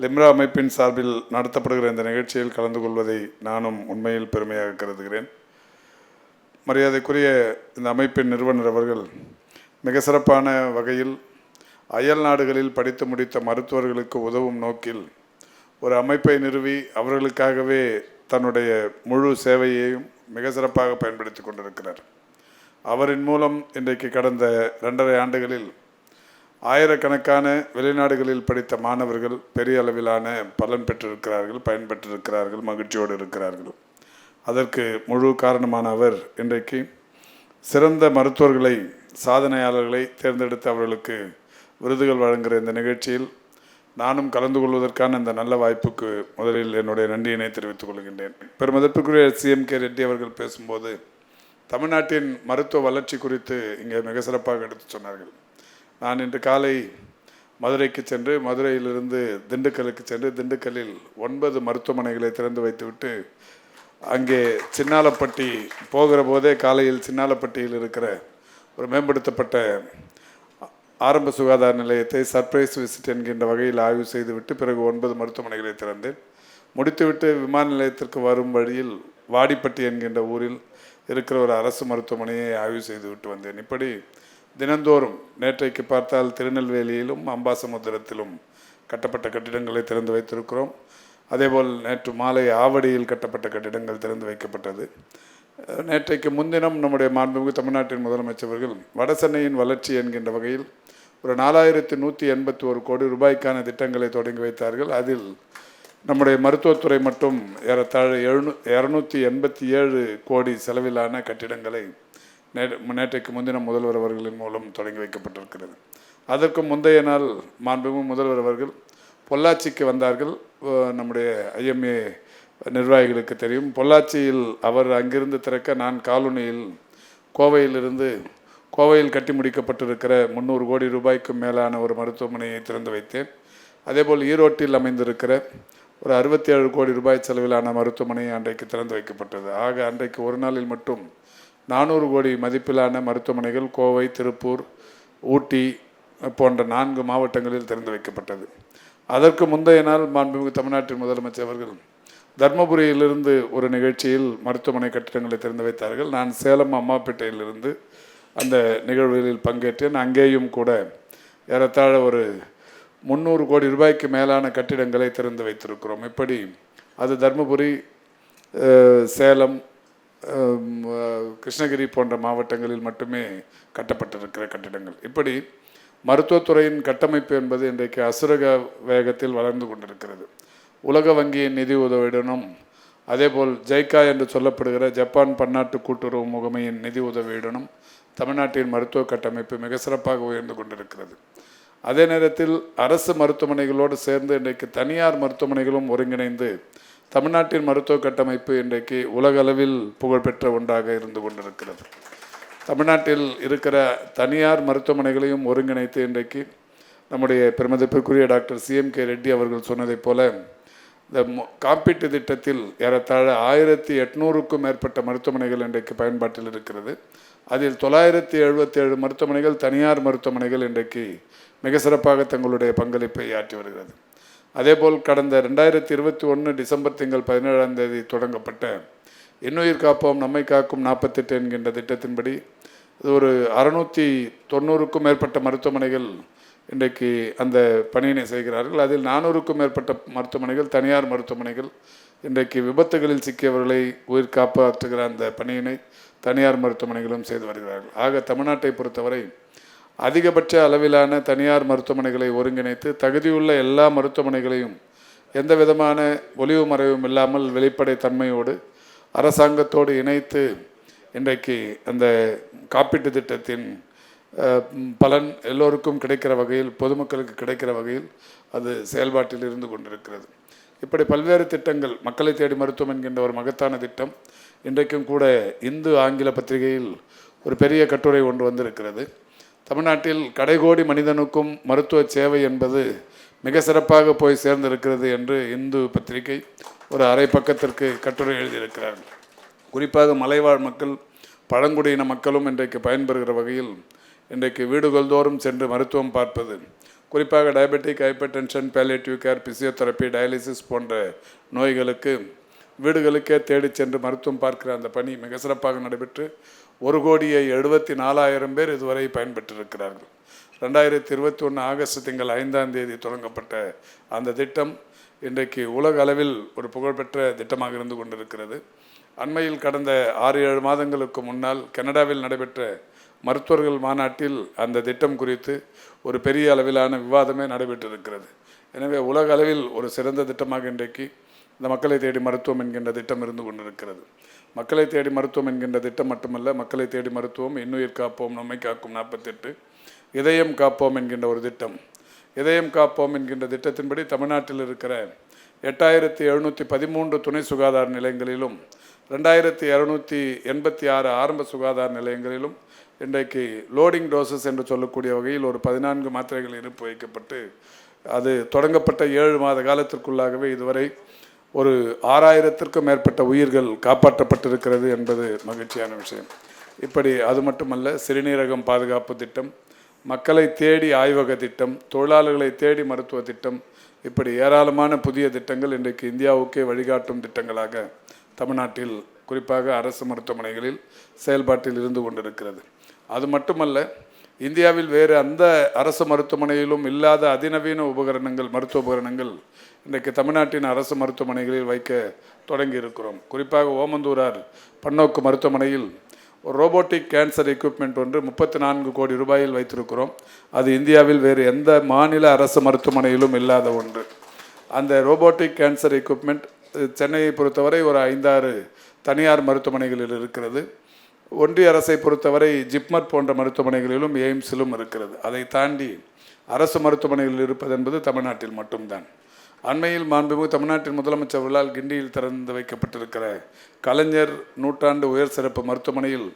லிம்ரா அமைப்பின் சார்பில் நடத்தப்படுகிற இந்த நிகழ்ச்சியில் கலந்து கொள்வதை நானும் உண்மையில் பெருமையாக கருதுகிறேன். மரியாதைக்குரிய இந்த அமைப்பின் நிறுவனர் அவர்கள் மிக சிறப்பான வகையில் அயல் நாடுகளில் படித்து முடித்த மருத்துவர்களுக்கு உதவும் நோக்கில் ஒரு அமைப்பை நிறுவி அவர்களுக்காகவே தன்னுடைய முழு சேவையையும் மிக சிறப்பாக பயன்படுத்தி கொண்டிருக்கிறார். அவரின் மூலம் இன்றைக்கு கடந்த ரெண்டரை ஆண்டுகளில் ஆயிரக்கணக்கான வெளிநாடுகளில் படித்த மாணவர்கள் பெரிய அளவிலான பலன் பெற்றிருக்கிறார்கள் பயன்பெற்றிருக்கிறார்கள் மகிழ்ச்சியோடு இருக்கிறார்கள். அதற்கு முழு காரணமான அவர் இன்றைக்கு சிறந்த மருத்துவர்களை சாதனையாளர்களை தேர்ந்தெடுத்து அவர்களுக்கு விருதுகள் வழங்குகிற இந்த நிகழ்ச்சியில் நானும் கலந்து கொள்வதற்கான இந்த நல்ல வாய்ப்புக்கு முதலில் என்னுடைய நன்றியினை தெரிவித்துக் கொள்கின்றேன். பெருமதிப்புக்குரிய சிஎம் கே. ரெட்டி அவர்கள் பேசும்போது தமிழ்நாட்டின் மருத்துவ வளர்ச்சி குறித்து இங்கே மிக சிறப்பாக எடுத்து சொன்னார்கள். நான் இன்று காலை மதுரைக்கு சென்று மதுரையிலிருந்து திண்டுக்கலுக்கு சென்று திண்டுக்கல்லில் ஒன்பது மருத்துவமனைகளை திறந்து வைத்துவிட்டு அங்கே சின்னாலப்பட்டி போகிற போதே காலையில் சின்னாலப்பட்டியில் இருக்கிற ஒரு மேம்படுத்தப்பட்ட ஆரம்ப சுகாதார நிலையத்தை சர்ப்ரைஸ் விசிட் என்கின்ற வகையில் ஆய்வு செய்துவிட்டு பிறகு ஒன்பது மருத்துவமனைகளை திறந்தேன். முடித்துவிட்டு விமான நிலையத்திற்கு வரும் வழியில் வாடிப்பட்டி என்கின்ற ஊரில் இருக்கிற ஒரு அரசு மருத்துவமனையை ஆய்வு செய்துவிட்டு வந்தேன். இப்படி தினந்தோறும் நேற்றைக்கு பார்த்தால் திருநெல்வேலியிலும் அம்பாசமுத்திரத்திலும் கட்டப்பட்ட கட்டிடங்களை திறந்து வைத்திருக்கிறோம். அதேபோல் நேற்று மாலை ஆவடியில் கட்டப்பட்ட கட்டிடங்கள் திறந்து வைக்கப்பட்டது. நேற்றைக்கு முன்தினம் நம்முடைய மாண்புமிகு தமிழ்நாட்டின் முதலமைச்சர்கள் வடசென்னையின் வளர்ச்சி என்கின்ற வகையில் ஒரு நாலாயிரத்தி நூற்றி எண்பத்தி ஒரு கோடி ரூபாய்க்கான திட்டங்களை தொடங்கி வைத்தார்கள். அதில் நம்முடைய மருத்துவத்துறை மட்டும் ஏறத்தாழ எழுநூ இரநூத்தி எண்பத்தி ஏழு கோடி செலவிலான கட்டிடங்களை நேற்று நேற்றைக்கு முந்தின முதல்வர் அவர்களின் மூலம் தொடங்கி வைக்கப்பட்டிருக்கிறது. அதற்கு முந்தைய நாள் மாண்புமிகு முதல்வர் அவர்கள் பொள்ளாச்சிக்கு வந்தார்கள். நம்முடைய ஐஎம்ஏ நிர்வாகிகளுக்கு தெரியும். பொள்ளாச்சியில் அவர் அங்கிருந்து திறக்க நான் காலனியில் கோவையிலிருந்து கோவையில் கட்டி முடிக்கப்பட்டிருக்கிற முந்நூறு கோடி ரூபாய்க்கும் மேலான ஒரு மருத்துவமனையை திறந்து வைத்தேன். அதேபோல் ஈரோட்டில் அமைந்திருக்கிற ஒரு அறுபத்தி ஏழு கோடி ரூபாய் செலவிலான மருத்துவமனை அன்றைக்கு திறந்து வைக்கப்பட்டது. ஆக அன்றைக்கு ஒரு நாளில் மட்டும் நானூறு கோடி மதிப்பிலான மருத்துவமனைகள் கோவை திருப்பூர் ஊட்டி போன்ற நான்கு மாவட்டங்களில் திறந்து வைக்கப்பட்டது. அதற்கு முந்தைய நாள் மாண்புமிகு தமிழ்நாட்டின் முதலமைச்சர் அவர்கள் தர்மபுரியிலிருந்து ஒரு நிகழ்ச்சியில் மருத்துவமனை கட்டிடங்களை திறந்து வைத்தார்கள். நான் சேலம் அம்மாப்பேட்டையிலிருந்து அந்த நிகழ்வுகளில் பங்கேற்றேன். அங்கேயும் கூட ஏறத்தாழ ஒரு முந்நூறு கோடி ரூபாய்க்கு மேலான கட்டிடங்களை திறந்து வைத்திருக்கிறோம். இப்படி அது தர்மபுரி சேலம் கிருஷ்ணகிரி போன்ற மாவட்டங்களில் மட்டுமே கட்டப்பட்டிருக்கிற கட்டிடங்கள். இப்படி மருத்துவத்துறையின் கட்டமைப்பு என்பது இன்றைக்கு அசுரக வேகத்தில் வளர்ந்து கொண்டிருக்கிறது. உலக வங்கியின் நிதி உதவியுடனும் அதேபோல் ஜைக்கா என்று சொல்லப்படுகிற ஜப்பான் பன்னாட்டு கூட்டுறவு முகமையின் நிதி உதவியுடனும் தமிழ்நாட்டின் மருத்துவ கட்டமைப்பு மிக சிறப்பாக உயர்ந்து கொண்டிருக்கிறது. அதே நேரத்தில் அரசு மருத்துவமனைகளோடு சேர்ந்து இன்றைக்கு தனியார் மருத்துவமனைகளும் ஒருங்கிணைந்து தமிழ்நாட்டின் மருத்துவ கட்டமைப்பு இன்றைக்கு உலகளவில் புகழ்பெற்ற ஒன்றாக இருந்து கொண்டிருக்கிறது. தமிழ்நாட்டில் இருக்கிற தனியார் மருத்துவமனைகளையும் ஒருங்கிணைத்து இன்றைக்கு நம்முடைய பெருமதிப்பிற்குரிய டாக்டர் சிஎம் கே ரெட்டி அவர்கள் சொன்னதைப் போல இந்த மொ- காப்பீட்டு திட்டத்தில் ஏறத்தாழ ஆயிரத்தி எட்நூறுக்கும் மேற்பட்ட மருத்துவமனைகள் இன்றைக்கு பயன்பாட்டில் இருக்கிறது. அதில் தொள்ளாயிரத்தி எழுபத்தி ஏழு மருத்துவமனைகள் தனியார் மருத்துவமனைகள் இன்றைக்கு மிக சிறப்பாக தங்களுடைய பங்களிப்பை ஆற்றி வருகிறது. அதேபோல் கடந்த ரெண்டாயிரத்தி இருபத்தி ஒன்று டிசம்பர் திங்கள் பதினேழாம் தேதி தொடங்கப்பட்ட இன்னுயிர் காப்போம் நம்மை காக்கும் நாற்பத்தெட்டு என்கின்ற திட்டத்தின்படி இது ஒரு அறுநூற்றி தொண்ணூறுக்கும் மேற்பட்ட மருத்துவமனைகள் இன்றைக்கு அந்த பணியினை செய்கிறார்கள். அதில் நானூறுக்கும் மேற்பட்ட மருத்துவமனைகள் தனியார் மருத்துவமனைகள் இன்றைக்கு விபத்துகளில் சிக்கியவர்களை உயிர் காப்பாற்றுகிற அந்த பணியினை தனியார் மருத்துவமனைகளும் செய்து வருகிறார்கள். ஆக தமிழ்நாட்டை பொறுத்தவரை அதிகபட்ச அளவிலான தனியார் மருத்துவமனைகளை ஒருங்கிணைத்து தகுதியுள்ள எல்லா மருத்துவமனைகளையும் எந்த விதமான ஒளிவு மறைவும் இல்லாமல் வெளிப்படை தன்மையோடு அரசாங்கத்தோடு இணைத்து இன்றைக்கு அந்த காப்பீட்டு திட்டத்தின் பலன் எல்லோருக்கும் கிடைக்கிற வகையில் பொதுமக்களுக்கு கிடைக்கிற வகையில் அது செயல்பாட்டில் இருந்து கொண்டிருக்கிறது. இப்படி பல்வேறு திட்டங்கள் மக்களை தேடி மருத்துவம் என்கின்ற ஒரு மகத்தான திட்டம் இன்றைக்கும் கூட இந்து ஆங்கில பத்திரிகையில் ஒரு பெரிய கட்டுரை ஒன்று வந்திருக்கிறது. தமிழ்நாட்டில் கடைகோடி மனிதனுக்கும் மருத்துவ சேவை என்பது மிக சிறப்பாக போய் சேர்ந்திருக்கிறது என்று இந்து பத்திரிகை ஒரு அரை பக்கத்திற்கு கட்டுரை எழுதியிருக்கிறார்கள் குறிப்பாக மலைவாழ் மக்கள் பழங்குடியின மக்களும் இன்றைக்கு பயன்பெறுகிற வகையில் இன்றைக்கு வீடுகள் தோறும் சென்று மருத்துவம் பார்ப்பது குறிப்பாக diabetic hypertension palliative care physiotherapy dialysis போன்ற நோய்களுக்கு வீடுகளுக்கே தேடிச் சென்று மருத்துவம் பார்க்கிற அந்த பணி மிக சிறப்பாக நடைபெற்று ஒரு கோடியே எழுபத்தி நாலாயிரம் பேர் இதுவரை பயன்பெற்றிருக்கிறார்கள். ரெண்டாயிரத்தி இருபத்தி ஒன்று ஆகஸ்ட் திங்கள் ஐந்தாம் தேதி தொடங்கப்பட்ட அந்த திட்டம் இன்றைக்கு உலக அளவில் ஒரு புகழ்பெற்ற திட்டமாக இருந்து கொண்டிருக்கிறது. அண்மையில் கடந்த ஆறு ஏழு மாதங்களுக்கு முன்னால் கனடாவில் நடைபெற்ற மருத்துவர்கள் மாநாட்டில் அந்த திட்டம் குறித்து ஒரு பெரிய அளவிலான விவாதமே நடைபெற்றிருக்கிறது. எனவே உலக அளவில் ஒரு சிறந்த திட்டமாக இன்றைக்கு இந்த மக்களை தேடி மருத்துவம் என்கின்ற திட்டம் இருந்து கொண்டிருக்கிறது. மக்களை தேடி மருத்துவம் என்கின்ற திட்டம் மட்டுமல்ல மக்களை தேடி மருத்துவம் இன்னுயிர் காப்போம் நம்மை காக்கும் நாற்பத்தெட்டு இதயம் காப்போம் என்கின்ற ஒரு திட்டம். இதயம் காப்போம் என்கின்ற திட்டத்தின்படி தமிழ்நாட்டில் இருக்கிற எட்டாயிரத்தி எழுநூற்றி பதிமூன்று துணை சுகாதார நிலையங்களிலும் ரெண்டாயிரத்தி இரநூத்தி எண்பத்தி ஆறு ஆரம்ப சுகாதார நிலையங்களிலும் இன்றைக்கு லோடிங் டோசஸ் என்று சொல்லக்கூடிய வகையில் ஒரு பதினான்கு மாத்திரைகள் இருப்பு வைக்கப்பட்டு அது தொடங்கப்பட்ட ஏழு மாத காலத்திற்குள்ளாகவே இதுவரை ஒரு ஆறாயிரத்திற்கும் மேற்பட்ட உயிர்கள் காப்பாற்றப்பட்டிருக்கிறது என்பது மகிழ்ச்சியான விஷயம். இப்படி அது மட்டுமல்ல சிறுநீரகம் பாதுகாப்பு திட்டம் மக்களை தேடி ஆய்வக திட்டம் தொழிலாளர்களை தேடி மருத்துவ திட்டம் இப்படி ஏராளமான புதிய திட்டங்கள் இன்றைக்கு இந்தியாவுக்கே வழிகாட்டும் திட்டங்களாக தமிழ்நாட்டில் குறிப்பாக அரசு மருத்துவமனைகளில் செயல்பாட்டில் இருந்து கொண்டிருக்கிறது. அது மட்டுமல்ல இந்தியாவில் வேறு அந்த அரசு மருத்துவமனையிலும் இல்லாத அதிநவீன உபகரணங்கள் மருத்துவ உபகரணங்கள் இன்றைக்கு தமிழ்நாட்டின் அரசு மருத்துவமனைகளில் வைக்க தொடங்கி இருக்கிறோம் குறிப்பாக ஓமந்தூரார் பன்னோக்கு மருத்துவமனையில் ஒரு ரோபோட்டிக் கேன்சர் எக்யூப்மெண்ட் ஒன்று முப்பத்தி நான்கு கோடி ரூபாயில் வைத்திருக்கிறோம். அது இந்தியாவில் வேறு எந்த மாநில அரசு மருத்துவமனையிலும் இல்லாத ஒன்று. அந்த ரோபோட்டிக் கேன்சர் எக்யூப்மெண்ட் சென்னையை பொறுத்தவரை ஒரு ஐந்தாறு தனியார் மருத்துவமனைகளில் இருக்கிறது. ஒன்றிய அரசை பொறுத்தவரை ஜிப்மர் போன்ற மருத்துவமனைகளிலும் எய்ம்ஸிலும் இருக்கிறது. அதை தாண்டி அரசு மருத்துவமனைகளில் இருப்பது என்பது தமிழ்நாட்டில் மட்டும்தான். அண்மையில் மாண்புமிகு தமிழ்நாட்டின் முதலமைச்சர் அவர்களால் கிண்டியில் திறந்து வைக்கப்பட்டிருக்கிற கலைஞர் நூற்றாண்டு உயர் சிறப்பு மருத்துவமனையில்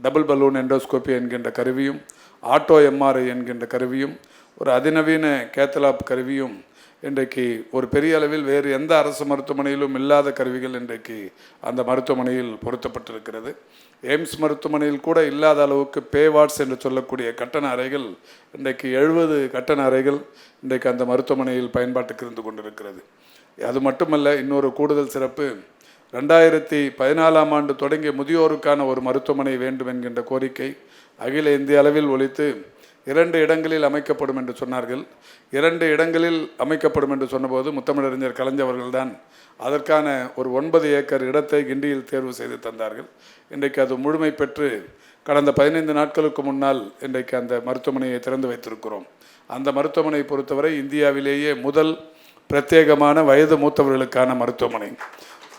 டபுள் பலூன் எண்டோஸ்கோபி என்கின்ற கருவியும் ஆட்டோ எம்ஆர்ஐ என்கின்ற கருவியும் ஒரு அதிநவீன கேத்தலாப் கருவியும் இன்றைக்கு ஒரு பெரிய அளவில் வேறு எந்த அரசு மருத்துவமனையிலும் இல்லாத கருவிகள் இன்றைக்கு அந்த மருத்துவமனையில் பொருத்தப்பட்டிருக்கிறது. எய்ம்ஸ் மருத்துவமனையில் கூட இல்லாத அளவுக்கு பே வார்ட்ஸ் என்று சொல்லக்கூடிய கட்டண அறைகள் இன்றைக்கு எழுபது கட்டண அறைகள் இன்றைக்கு அந்த மருத்துவமனையில் பயன்பாட்டுக்கு இருந்து கொண்டிருக்கிறது. அது மட்டுமல்ல இன்னொரு கூடுதல் சிறப்பு ரெண்டாயிரத்தி பதினாலாம் ஆண்டு தொடங்கிய முதியோருக்கான ஒரு மருத்துவமனை வேண்டும் என்கின்ற கோரிக்கை அகில இந்திய அளவில் ஒழித்து இரண்டு இடங்களில் அமைக்கப்படும் என்று சொன்னார்கள். இரண்டு இடங்களில் அமைக்கப்படும் என்று சொன்னபோது முத்தமிழறிஞர் கலைஞர்வர்கள்தான் அதற்கான ஒரு ஒன்பது ஏக்கர் இடத்தை கிண்டியில் தேர்வு செய்து தந்தார்கள். இன்றைக்கு அது முழுமை பெற்று கடந்த பதினைந்து நாட்களுக்கு முன்னால் இன்றைக்கு அந்த மருத்துவமனையை திறந்து வைத்திருக்கிறோம். அந்த மருத்துவமனை பொறுத்தவரை இந்தியாவிலேயே முதல் பிரத்யேகமான வயது மூத்தவர்களுக்கான மருத்துவமனை.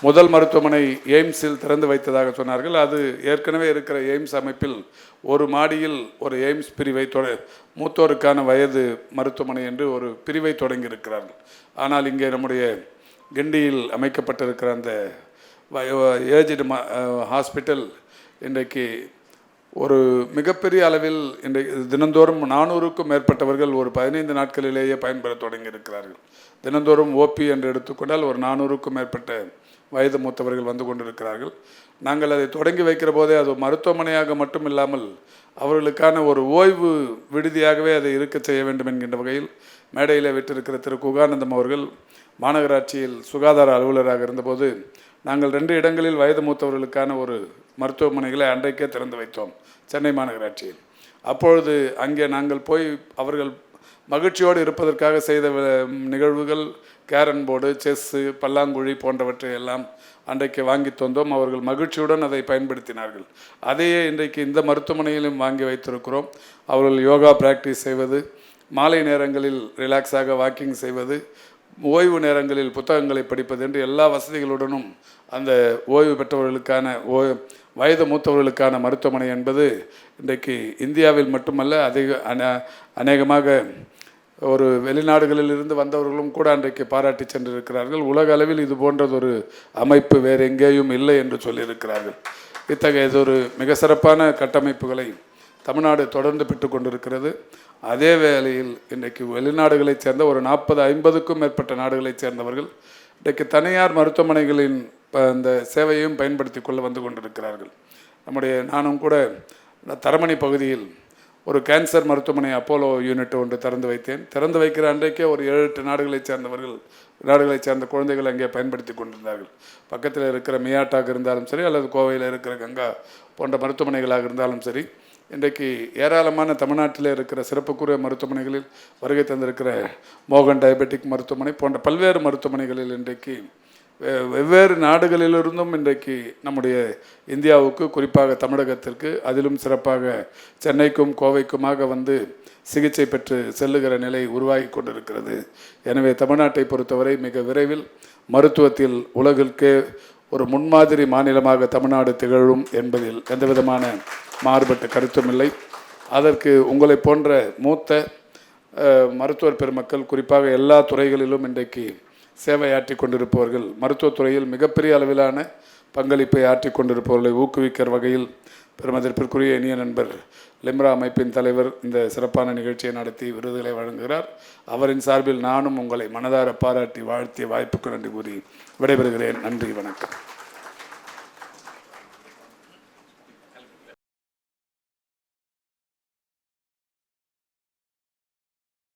முதல் மருத்துவமனை எய்ம்ஸில் திறந்து வைத்ததாக சொன்னார்கள். அது ஏற்கனவே இருக்கிற எய்ம்ஸ் அமைப்பில் ஒரு மாடியில் ஒரு எய்ம்ஸ் பிரிவை தொட மூத்தோருக்கான வயது மருத்துவமனை என்று ஒரு பிரிவை தொடங்கியிருக்கிறார்கள். ஆனால் இங்கே நம்முடைய கிண்டியில் அமைக்கப்பட்டிருக்கிற அந்த ஏஜ்டு ஹாஸ்பிட்டல் இன்றைக்கு ஒரு மிகப்பெரிய அளவில் இன்றைக்கு தினந்தோறும் நானூறுக்கும் மேற்பட்டவர்கள் ஒரு பதினைந்து நாட்களிலேயே பயன்பெற தொடங்கியிருக்கிறார்கள். தினந்தோறும் ஓபி என்று எடுத்துக்கொண்டால் ஒரு நானூறுக்கும் மேற்பட்ட வயது மூத்தவர்கள் வந்து கொண்டிருக்கிறார்கள். நாங்கள் அதை தொடங்கி வைக்கிற போதே அது மருத்துவமனையாக மட்டும் இல்லாமல் அவர்களுக்கான ஒரு ஓய்வு விடுதியாகவே அதை இருக்க செய்ய வேண்டும் என்கின்ற வகையில் மேடையில் விட்டிருக்கிற திரு. குகானந்தம் அவர்கள் மாநகராட்சியில் சுகாதார அலுவலராக இருந்தபோது நாங்கள் ரெண்டு இடங்களில் வயது மூத்தவர்களுக்கான ஒரு மருத்துவமனைகளை அன்றைக்கே திறந்து வைத்தோம் சென்னை மாநகராட்சியில். அப்பொழுது அங்கே நாங்கள் போய் அவர்கள் மகிழ்ச்சியோடு இருப்பதற்காக செய்த நிகழ்வுகள் கேரன் போர்டு செஸ்ஸு பல்லாங்குழி போன்றவற்றை எல்லாம் அன்றைக்கு வாங்கி தந்தோம். அவர்கள் மகிழ்ச்சியுடன் அதை பயன்படுத்தினார்கள். அதையே இன்றைக்கு இந்த மருத்துவமனையிலும் வாங்கி வைத்திருக்கிறோம். அவர்கள் யோகா பிராக்டிஸ் செய்வது மாலை நேரங்களில் ரிலாக்ஸாக வாக்கிங் செய்வது ஓய்வு நேரங்களில் புத்தகங்களை படிப்பது என்று எல்லா வசதிகளுடனும் அந்த ஓய்வு பெற்றவர்களுக்கான ஓ வயது மூத்தவர்களுக்கான மருத்துவமனை என்பது இன்றைக்கு இந்தியாவில் மட்டுமல்ல அதிக அநே அநேகமாக ஒரு வெளிநாடுகளில் இருந்து வந்தவர்களும் கூட அன்றைக்கு பாராட்டி சென்றிருக்கிறார்கள். உலக அளவில் இது போன்றதொரு அமைப்பு வேறு எங்கேயும் இல்லை என்று சொல்லியிருக்கிறார்கள். இத்தகைய இது ஒரு மிக சிறப்பான கட்டமைப்புகளை தமிழ்நாடு தொடர்ந்து பெற்று கொண்டிருக்கிறது. அதே வேளையில் இன்றைக்கு வெளிநாடுகளைச் சேர்ந்த ஒரு நாற்பது ஐம்பதுக்கும் மேற்பட்ட நாடுகளைச் சேர்ந்தவர்கள் இன்றைக்கு தனியார் மருத்துவமனைகளின் ப- இந்த சேவையையும் பயன்படுத்தி கொள்ள வந்து கொண்டிருக்கிறார்கள். நம்முடைய நானும் கூட தரமணி பகுதியில் ஒரு கேன்சர் மருத்துவமனை அப்போலோ யூனிட் ஒன்று திறந்து வைத்தேன். திறந்து வைக்கிற அன்றைக்கே ஒரு ஏழு எட்டு நாடுகளைச் சேர்ந்தவர்கள் நாடுகளைச் சேர்ந்த குழந்தைகள் அங்கே பயன்படுத்தி கொண்டிருந்தார்கள். பக்கத்தில் இருக்கிற மியாட்டாக இருந்தாலும் சரி அல்லது கோவையில் இருக்கிற கங்கா போன்ற மருத்துவமனைகளாக இருந்தாலும் சரி இன்றைக்கு ஏராளமான தமிழ்நாட்டில் இருக்கிற சிறப்புக்குரிய மருத்துவமனைகளில் வருகை தந்திருக்கிற மோகன் டயபெட்டிக் மருத்துவமனை போன்ற பல்வேறு மருத்துவமனைகளில் இன்றைக்கு வெவ்வேறு நாடுகளிலிருந்தும் இன்றைக்கு நம்முடைய இந்தியாவுக்கு குறிப்பாக தமிழகத்திற்கு அதிலும் சிறப்பாக சென்னைக்கும் கோவைக்குமாக வந்து சிகிச்சை பெற்று செல்லுகிற நிலை உருவாகி கொண்டிருக்கிறது. எனவே தமிழ்நாட்டை பொறுத்தவரை மிக விரைவில் மருத்துவத்தில் உலகிற்கே ஒரு முன்மாதிரி மாநிலமாக தமிழ்நாடு திகழும் என்பதில் எந்தவிதமான மாறுபட்ட கருத்தும் இல்லை. அதற்கு உங்களை போன்ற மூத்த மருத்துவர் பெருமக்கள் குறிப்பாக எல்லா துறைகளிலும் இன்றைக்கு சேவையாற்றி கொண்டிருப்பவர்கள் மருத்துவத்துறையில் மிகப்பெரிய அளவிலான பங்களிப்பை ஆற்றி கொண்டிருப்பவர்களை ஊக்குவிக்கிற வகையில் பெருமதிப்பிற்குரிய இனிய நண்பர் லிம்ரா அமைப்பின் தலைவர் இந்த சிறப்பான நிகழ்ச்சியை நடத்தி விருதுகளை வழங்குகிறார். அவரின் சார்பில் நானும் உங்களை மனதார பாராட்டி வாழ்த்திய வாய்ப்புக்கு நன்றி கூறி விடைபெறுகிறேன். நன்றி வணக்கம்.